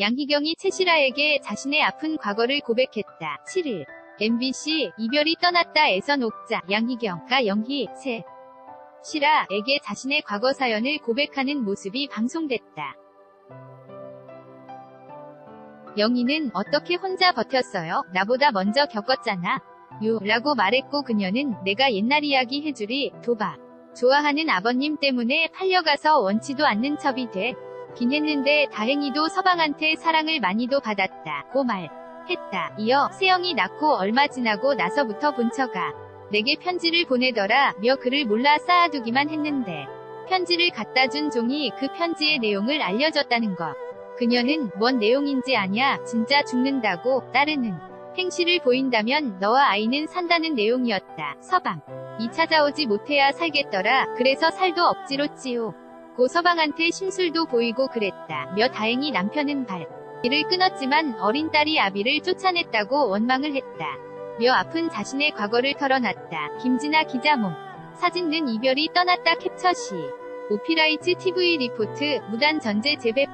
양희경이 채시라에게 자신의 아픈 과거를 고백했다. 7일 MBC 이별이 떠났다에서 녹자 양희경가 영희 채 시라에게 자신의 과거 사연을 고백하는 모습이 방송됐다. 영희는 어떻게 혼자 버텼어요? 나보다 먼저 겪었잖아. 유 라고 말했고 그녀는 내가 옛날 이야기 해주리 도박. 좋아하는 아버님 때문에 팔려가서 원치도 않는 첩이 돼. 긴 했는데 다행히도 서방한테 사랑을 많이도 받았다. 고 말 했다. 이어 세영이 낳고 얼마 지나고 나서부터 본처가 내게 편지를 보내더라 며 글을 몰라 쌓아두기만 했는데 편지를 갖다 준 종이 그 편지의 내용을 알려줬다는 것. 그녀는 뭔 내용인지 아냐 진짜 죽는다고 따르는 행실을 보인다면 너와 아이는 산다는 내용이었다. 서방. 이 찾아오지 못해야 살겠더라. 그래서 살도 억지로 찌요. 고 서방한테 심술도 보이고 그랬다. 며 다행히 남편은 발. 이를 끊었지만 어린 딸이 아비를 쫓아냈다고 원망을 했다. 며 아픈 자신의 과거를 털어놨다. 김진아 기자 몸. 사진는 이별이 떠났다 캡처 시. 오피라이츠 TV 리포트 무단 전제 재배